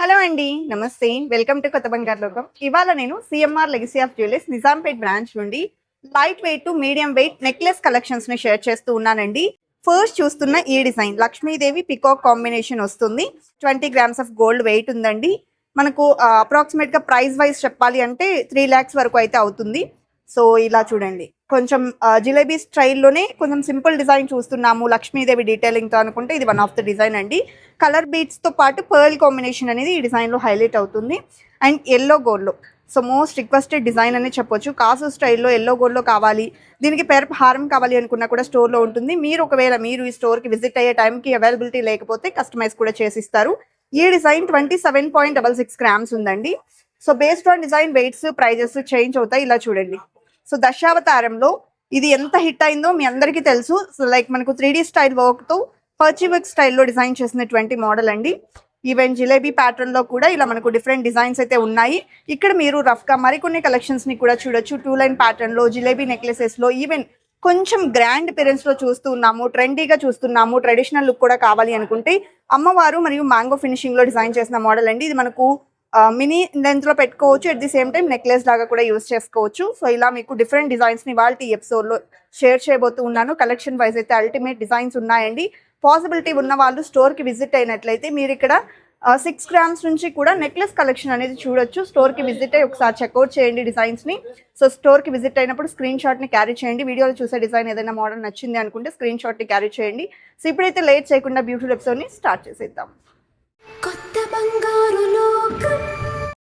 Hello అండి నమస్తే. Welcome to కొత్త బంగారు లోకం. ఇవాళ నేను CMR legacy of jewellers Nizampet branch నుండి light weight to medium weight necklace కలెక్షన్స్ని share చేస్తూ ఉన్నానండి. ఫస్ట్ చూస్తున్న ఈ డిజైన్ లక్ష్మీదేవి పికాక్ కాంబినేషన్ వస్తుంది. Twenty grams of gold weight ఉందండి. మనకు అప్రాక్సిమేట్గా ప్రైస్ వైజ్ చెప్పాలి అంటే త్రీ ల్యాక్స్ వరకు అయితే అవుతుంది. సో ఇలా చూడండి. కొంచెం జిలేబీ స్టైల్లోనే కొంచెం సింపుల్ డిజైన్ చూస్తున్నాము. లక్ష్మీదేవి డీటెయిలింగ్తో అనుకుంటే ఇది వన్ ఆఫ్ ద డిజైన్ అండి. కలర్ బీట్స్తో పాటు పర్ల్ కాంబినేషన్ అనేది ఈ డిజైన్లో హైలైట్ అవుతుంది. అండ్ ఎల్లో గోల్డ్లో సో మోస్ట్ రిక్వెస్టెడ్ డిజైన్ అనే చెప్పొచ్చు. కాసు స్టైల్లో ఎల్లో గోల్డ్లో కావాలి. దీనికి పేరు హారం కావాలి అనుకున్నా కూడా స్టోర్లో ఉంటుంది. మీరు ఒకవేళ మీరు ఈ స్టోర్కి విజిట్ అయ్యే టైంకి అవైలబిలిటీ లేకపోతే కస్టమైజ్ కూడా చేసిస్తారు. ఈ design twenty seven point double six grams ఉందండి. So based on design weights prices change అవుతాయి. ఇలా చూడండి. సో దశావతారంలో ఇది ఎంత హిట్ అయిందో మీ అందరికీ తెలుసు. సో లైక్ మనకు త్రీ డీ స్టైల్ వర్క్తో పర్చి వర్క్ స్టైల్లో డిజైన్ చేసినటువంటి మోడల్ అండి. ఈవెన్ జిలేబీ ప్యాటర్న్లో కూడా ఇలా మనకు డిఫరెంట్ డిజైన్స్ అయితే ఉన్నాయి. ఇక్కడ మీరు రఫ్గా మరికొన్ని కలెక్షన్స్ని కూడా చూడొచ్చు. టూ లైన్ ప్యాటర్న్లో జిలేబీ నెక్లెసెస్లో ఈవెన్ కొంచెం గ్రాండ్ పేరెంట్స్లో చూస్తున్నాము ట్రెండీగా చూస్తున్నాము ట్రెడిషనల్ లుక్ కూడా కావాలి అనుకుంటే అమ్మవారు మరియు మ్యాంగో ఫినిషింగ్లో డిజైన్ చేసిన మోడల్ అండి. ఇది మనకు మినీ లెంత్లో పెట్టుకోవచ్చు. At the same time necklace లాగా కూడా యూస్ చేసుకోవచ్చు. సో ఇలా మీకు డిఫరెంట్ డిజైన్స్ని వాళ్ళ ఈ ఎపిసోడ్లో షేర్ చేయబోతూ ఉన్నాను. కలెక్షన్ వైజ్ అయితే అల్టిమేట్ డిజైన్స్ ఉన్నాయండి. పాసిబిలిటీ ఉన్న వాళ్ళు స్టోర్కి విజిట్ అయినట్లయితే మీరు ఇక్కడ సిక్స్ గ్రామ్స్ నుంచి కూడా నెక్లెస్ కలెక్షన్ అనేది చూడొచ్చు. స్టోర్కి విజిట్ అయ్యి ఒకసారి చెక్అవుట్ చేయండి డిజైన్స్ని సో స్టోర్కి విజిట్ అయినప్పుడు స్క్రీన్ షాట్ని క్యారీ చేయండి. వీడియోలో చూసే డిజైన్ ఏదైనా మోడల్ నచ్చింది అనుకుంటే స్క్రీన్ షాట్ని క్యారీ చేయండి. సో ఇప్పుడైతే లేట్ చేయకుండా బ్యూటిఫుల్ ఎపిసోడ్ని స్టార్ట్ చేసేద్దాం. కొత్త బంగారు లోకం.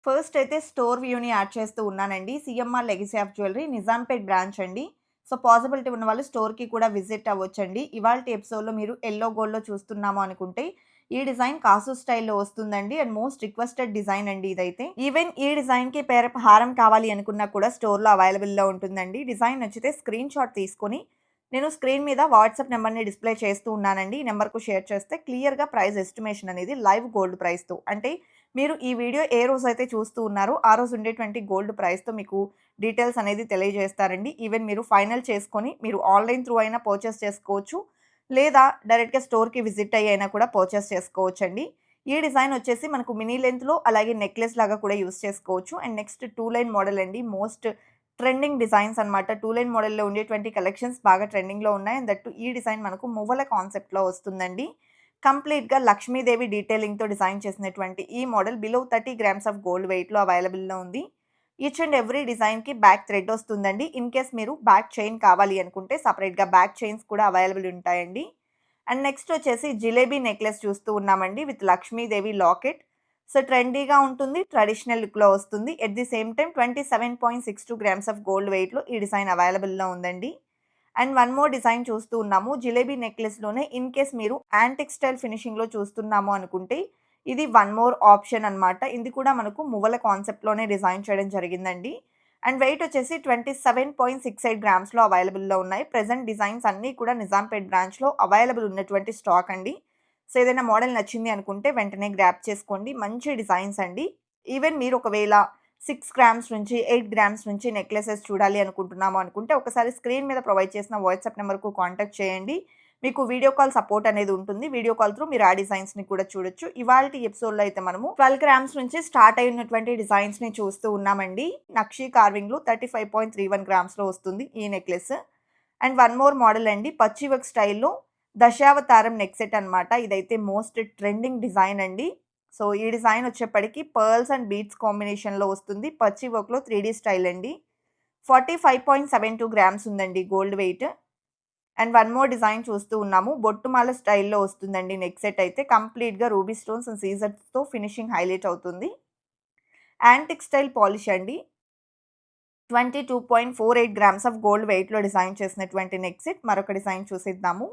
ఫస్ట్ అయితే స్టోర్ వ్యూని యాడ్ చేస్తూ ఉన్నానండి. CMR legacy of jewellery Nizampet branch అండి. సో పాసిబిలిటీ ఉన్న వాళ్ళు స్టోర్కి కూడా విజిట్ అవ్వచ్చండి. ఇవాళ ఎపిసోడ్లో మీరు ఎల్లో గోల్డ్లో చూస్తున్నాము అనుకుంటే ఈ డిజైన్ కాసు స్టైల్లో వస్తుందండి. అండ్ మోస్ట్ రిక్వెస్టెడ్ డిజైన్ అండి ఇదైతే. ఈవెన్ ఈ డిజైన్కి పేర హారం కావాలి అనుకున్నా కూడా స్టోర్లో అవైలబుల్లో ఉంటుందండి. డిజైన్ నచ్చితే స్క్రీన్ షాట్ తీసుకొని నేను స్క్రీన్ మీద వాట్సాప్ నెంబర్ని డిస్ప్లే చేస్తూ ఉన్నానండి. ఈ నెంబర్కు షేర్ చేస్తే క్లియర్గా ప్రైస్ ఎస్టిమేషన్ అనేది లైవ్ గోల్డ్ ప్రైస్తో. అంటే మీరు ఈ వీడియో ఏ రోజు అయితే చూస్తూ ఉన్నారో ఆ రోజు ఉండేటువంటి గోల్డ్ ప్రైస్తో మీకు డీటెయిల్స్ అనేది తెలియజేస్తారండి. ఈవెన్ మీరు ఫైనల్ చేసుకొని మీరు ఆన్లైన్ త్రూ అయినా పర్చేస్ చేసుకోవచ్చు. లేదా డైరెక్ట్గా స్టోర్కి విజిట్ అయ్యి అయినా కూడా పర్చేస్ చేసుకోవచ్చు అండి ఈ డిజైన్ వచ్చేసి మనకు మినీ లెంత్లో అలాగే నెక్లెస్ లాగా కూడా యూస్ చేసుకోవచ్చు. And next two line model అండి. మోస్ట్ ట్రెండింగ్ డిజైన్స్ అనమాట టూ లైన్ మోడల్లో ఉండేటువంటి కలెక్షన్స్ బాగా ట్రెండింగ్లో ఉన్నాయి. అండ్ దట్టు ఈ డిజైన్ మనకు మువ్వల కాన్సెప్ట్లో వస్తుందండి. కంప్లీట్గా లక్ష్మీదేవి డీటెయిలింగ్తో డిజైన్ చేసినటువంటి ఈ model below thirty grams of gold వెయిట్లో అవైలబుల్లో ఉంది. ఈచ్ అండ్ ఎవ్రీ డిజైన్కి బ్యాక్ థ్రెడ్ వస్తుందండి. ఇన్ కేస్ మీరు బ్యాక్ చైన్ కావాలి అనుకుంటే సపరేట్గా బ్యాక్ చైన్స్ కూడా అవైలబుల్ ఉంటాయండి. అండ్ నెక్స్ట్ వచ్చేసి జిలేబీ నెక్లెస్ చూస్తూ ఉన్నామండి విత్ లక్ష్మీదేవి లాకెట్. సో ట్రెండీగా ఉంటుంది ట్రెడిషనల్ లుక్లో వస్తుంది. At the same time twenty seven point six two grams of gold వెయిట్లో ఈ డిజైన్ అవైలబుల్లో ఉందండి. అండ్ వన్ మోర్ డిజైన్ చూస్తూ ఉన్నాము జిలేబీ నెక్లెస్లోనే ఇన్ కేస్ మీరు యాంటిక్ స్టైల్ ఫినిషింగ్లో చూస్తున్నాము అనుకుంటే ఇది వన్ మోర్ ఆప్షన్ అనమాట ఇది కూడా మనకు మువ్వల కాన్సెప్ట్లోనే డిజైన్ చేయడం జరిగిందండి. అండ్ వెయిట్ వచ్చేసి twenty seven point six eight గ్రామ్స్లో అవైలబుల్లో ఉన్నాయి. ప్రెసెంట్ డిజైన్స్ అన్నీ కూడా నిజాంపేట్ బ్రాంచ్లో అవైలబుల్ ఉన్నటువంటి స్టాక్ అండి. సో ఏదైనా మోడల్ నచ్చింది అనుకుంటే వెంటనే గ్రాప్ చేసుకోండి. మంచి డిజైన్స్ అండి. ఈవెన్ మీరు ఒకవేళ సిక్స్ గ్రామ్స్ నుంచి ఎయిట్ గ్రామ్స్ నుంచి నెక్లెసెస్ చూడాలి అనుకుంటున్నాము అనుకుంటే ఒకసారి స్క్రీన్ మీద ప్రొవైడ్ చేసిన వాట్సాప్ నెంబర్కు కాంటాక్ట్ చేయండి. మీకు వీడియో కాల్ సపోర్ట్ అనేది ఉంటుంది. వీడియో కాల్ త్రూ మీరు ఆ డిజైన్స్ని కూడా చూడొచ్చు. ఇవాళ ఎపిసోడ్లో అయితే మనము ట్వెల్వ్ గ్రామ్స్ నుంచి స్టార్ట్ అయినటువంటి డిజైన్స్ని చూస్తూ ఉన్నామండి. నక్షి కార్వింగ్లో thirty five point three one గ్రామ్స్లో వస్తుంది ఈ necklace. And one more model అండి. పచ్చి వర్క్ స్టైల్లో దశావతారం నెక్ సెట్ అనమాట ఇదైతే మోస్ట్ ట్రెండింగ్ డిజైన్ అండి. సో ఈ డిజైన్ వచ్చేప్పటికి పర్ల్స్ అండ్ బీట్స్ కాంబినేషన్లో వస్తుంది. పచ్చి వర్క్లో త్రీ డీ స్టైల్ అండి. Forty five point seven two grams ఉందండి gold weight. And one more design చూస్తూ ఉన్నాము. బొట్టుమాల స్టైల్లో వస్తుందండి నెక్ సెట్ అయితే. కంప్లీట్గా రూబీ స్టోన్స్ అండ్ సీజర్స్తో ఫినిషింగ్ హైలైట్ అవుతుంది. యాంటిక్ స్టైల్ పాలిష్ అండి. Twenty two point four eight grams of gold వెయిట్లో డిజైన్ చేసినటువంటి నెక్ సెట్. మరొక డిజైన్ చూసిద్దాము.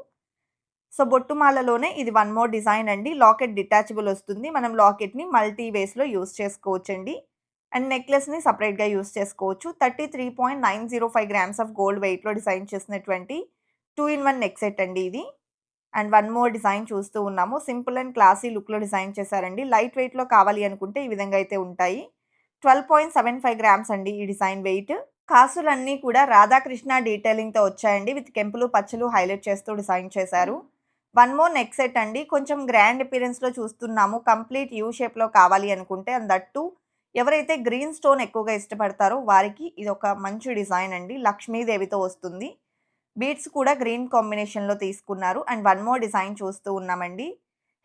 సో బొట్టుమాలలోనే ఇది వన్ మోర్ డిజైన్ అండి. లాకెట్ డిటాచబుల్ వస్తుంది. మనం లాకెట్ని మల్టీ వేస్లో యూస్ చేసుకోవచ్చండి. అండ్ నెక్లెస్ని సపరేట్గా యూస్ చేసుకోవచ్చు. Thirty three point nine zero five grams of gold వెయిట్లో డిజైన్ చేసినటువంటి two in one neck set అండి ఇది. అండ్ వన్ మోర్ డిజైన్ చూస్తూ ఉన్నాము. సింపుల్ అండ్ క్లాసీ లుక్లో డిజైన్ చేశారండి. లైట్ వెయిట్లో కావాలి అనుకుంటే ఈ విధంగా అయితే ఉంటాయి. Twelve point seven five grams అండి ఈ డిజైన్ వెయిట్ కాసులన్నీ కూడా రాధాకృష్ణ డీటెయిలింగ్తో వచ్చాయండి. విత్ కెంపులు పచ్చలు హైలైట్ చేస్తూ డిజైన్ చేశారు. వన్ మోర్ నెక్ సెట్ అండి. కొంచెం గ్రాండ్ అపిరెన్స్లో చూస్తున్నాము. కంప్లీట్ యూ షేప్లో కావాలి అనుకుంటే అండ్ దట్టు ఎవరైతే గ్రీన్ స్టోన్ ఎక్కువగా ఇష్టపడతారో వారికి ఇది ఒక మంచి డిజైన్ అండి. లక్ష్మీదేవితో వస్తుంది. బీట్స్ కూడా గ్రీన్ కాంబినేషన్లో తీసుకున్నారు. అండ్ వన్ మోర్ డిజైన్ చూస్తూ ఉన్నామండి.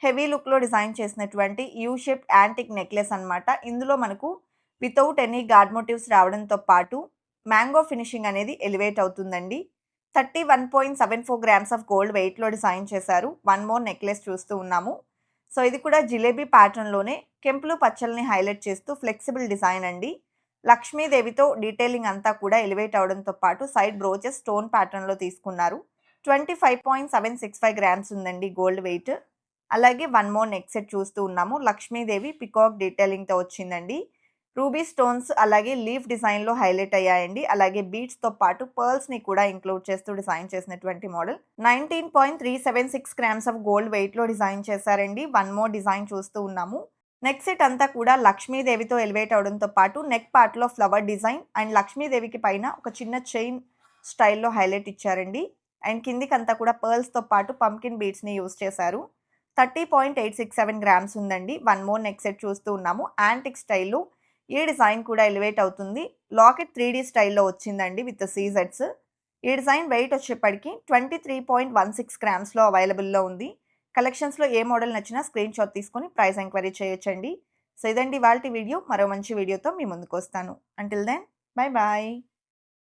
హెవీ లుక్లో డిజైన్ చేసినటువంటి యూ షేప్ యాంటిక్ నెక్లెస్ అన్నమాట. ఇందులో మనకు వితౌట్ ఎనీ గాడ్ మోటివ్స్ రావడంతో పాటు మ్యాంగో ఫినిషింగ్ అనేది ఎలివేట్ అవుతుందండి. Thirty one point seven four grams of gold వెయిట్లో డిజైన్ చేశారు. వన్ మోర్ నెక్లెస్ చూస్తూ ఉన్నాము. సో ఇది కూడా జిలేబీ ప్యాటర్న్లోనే కెంపులు పచ్చల్ని హైలైట్ చేస్తూ ఫ్లెక్సిబుల్ డిజైన్ అండి. లక్ష్మీదేవితో డీటెయిలింగ్ అంతా కూడా ఎలివేట్ అవడంతో పాటు సైడ్ బ్రోచెస్ స్టోన్ ప్యాటర్న్లో తీసుకున్నారు. Twenty five point seven six five grams ఉందండి గోల్డ్ వెయిట్. అలాగే వన్ మోర్ నెక్ సెట్ చూస్తూ ఉన్నాము. లక్ష్మీదేవి పికాక్ డీటెయిలింగ్తో వచ్చిందండి. రూబీ స్టోన్స్ అలాగే లీఫ్ డిజైన్లో హైలైట్ అయ్యాయండి. అలాగే బీట్స్తో పాటు పర్ల్స్ని కూడా ఇంక్లూడ్ చేస్తూ డిజైన్ చేసినటువంటి model. Nineteen point three seven six grams of gold వెయిట్లో డిజైన్ చేశారండి. వన్ మోర్ డిజైన్ చూస్తూ ఉన్నాము. నెక్ సెట్ అంతా కూడా లక్ష్మీదేవితో ఎలివేట్ అవడంతో పాటు నెక్ పార్ట్లో ఫ్లవర్ డిజైన్ అండ్ లక్ష్మీదేవికి పైన ఒక చిన్న చైన్ స్టైల్లో హైలైట్ ఇచ్చారండి. అండ్ కిందికి అంతా కూడా పర్ల్స్తో పాటు పంకిన్ బీట్స్ని యూస్ చేశారు. Thirty point eight six seven grams ఉందండి. వన్ మోర్ నెక్ సెట్ చూస్తూ ఉన్నాము. యాంటిక్ స్టైల్లో ఈ డిజైన్ కూడా ఎలివేట్ అవుతుంది. లాకెట్ త్రీ డీ స్టైల్లో వచ్చిందండి విత్ సీజెట్స్ ఈ డిజైన్ వెయిట్ వచ్చేప్పటికి twenty three point one six గ్రామ్స్లో అవైలబుల్లో ఉంది. కలెక్షన్స్లో ఏ మోడల్ నచ్చినా స్క్రీన్ షాట్ తీసుకొని ప్రైస్ ఎంక్వైరీ చేయొచ్చండి. సో ఇదండి వాళ్ళ వీడియో. మరో మంచి వీడియోతో మీ ముందుకు వస్తాను. Until then bye bye